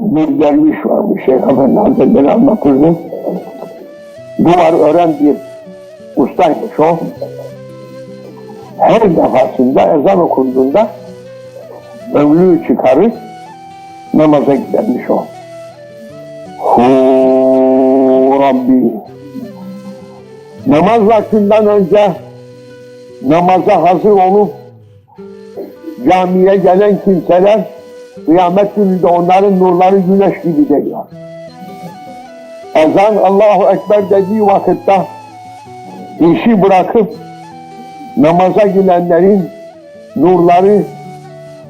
bir derviş varmış Şeyh Efendi Hazretleri anlatırdı. Duvar ören bir ustaymış o. Her defasında ezan okunduğunda önlüğü çıkarır namaza gidermiş o. Hu Rabbi. Namaz vaktinden önce namaza hazır olup camiye gelen kimseler kıyamet gününde onların nurları güneş gibi geliyor. Ezan Allahu Ekber dediği vakitte işi bırakıp namaza girenlerin nurları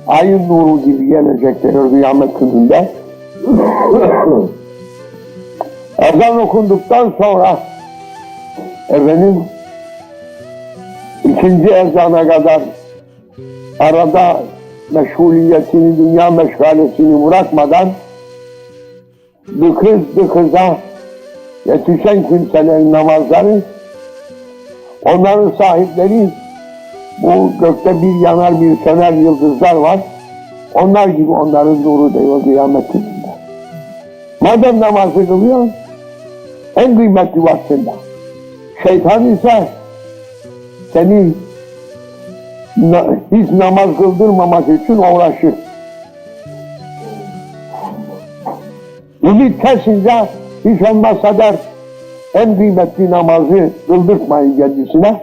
ayın nuru gibi gelecekler kıyamet gününde. Ezan okunduktan sonra efendim ikinci ezana kadar arada meşguliyetini, dünya meşgalesini bırakmadan dıkız dıkıza yetişen kimselerin namazları onların sahipleri bu gökte bir yanar bir söner yıldızlar var. Onlar gibi onların nuru diyor kıyamet gününde. Madem namazı kılıyor, en kıymetli vaktinde. Şeytan ise seni hiç namaz kıldırmamak için uğraşır. Ümit kesince hiç olmazsa der en kıymetli namazı kıldırtmayın kendisine.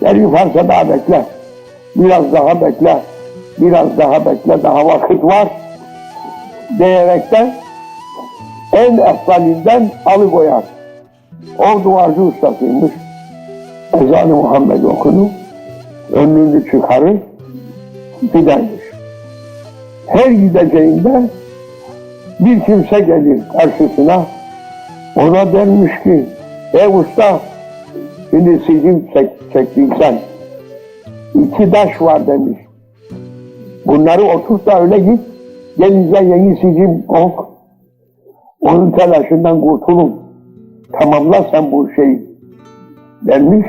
Der yukarısa daha bekle. Biraz daha bekle. Biraz daha bekle. Daha vakit var. Diyerekten en efsalinden alıkoyar. O duvarcı ustasıymış. Ezan-ı Muhammed okunu. Önlüğünü çıkarır. Gidermiş. Her gideceğinde bir kimse gelir karşısına. Ona dermiş ki, ey usta, şimdi sicim çek, çektiysen, iki taş var demiş. Bunları oturt da öyle git, gelince yeni sicim ok. Onun telaşından kurtulun. Tamamla sen bu şeyi dermiş.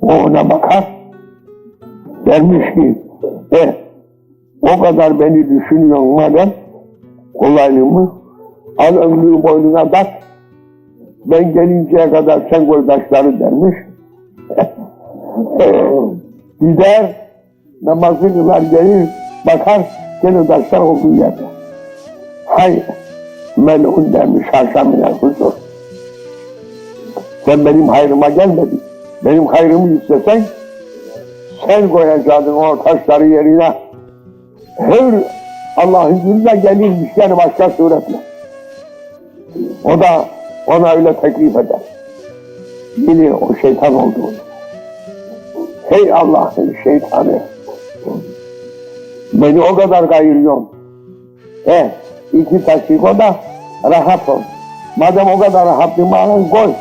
O ona bakar. Dermiş ki, e, o kadar beni düşünüyorsun madem, kolaylığımı al ömrümü boynuna tak. Ben gelinceye kadar sen koy taşları dermiş. Gider, namazı kılar gelir, bakar, gene taşlar olduğu yerde. Hay, melun dermiş haşa minel huzur. Sen benim hayrıma gelmedin. Benim hayrımı istesen, sen koyacaktın o taşları yerine. Her Allah'ın gününe gelirmiş yani başka suretle. O da ona öyle teklif eder. Bilir o şeytan olduğunu. Hey Allah'ın şeytanı. Beni o kadar kayırıyorsun. E iki taşık o da rahat ol. Madem o kadar rahat bir mağan koy.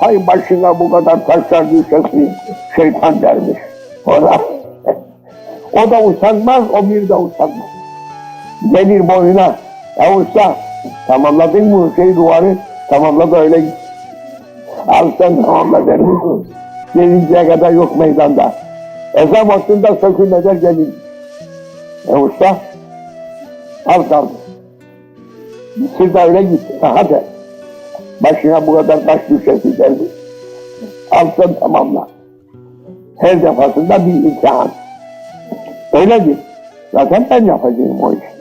Hay başına bu kadar taşlar düşesin. Şeytan dermiş. O da, usanmaz, o bir de usanmaz. Gelir boyuna. Ya usta tamamladın mı şey duvarı? Tamamla da öyle git. Al sen tamamla der misin? Gelinceye kadar yok meydanda. Ezan vaktinde sökün eder gelin. E usta al kaldı. Siz de öyle git. Rahat et. Başına bu kadar taş düşesi derdi. Al sen tamamla. Her defasında bir imtihan. Öyle git. Zaten ben yapacağım o işi.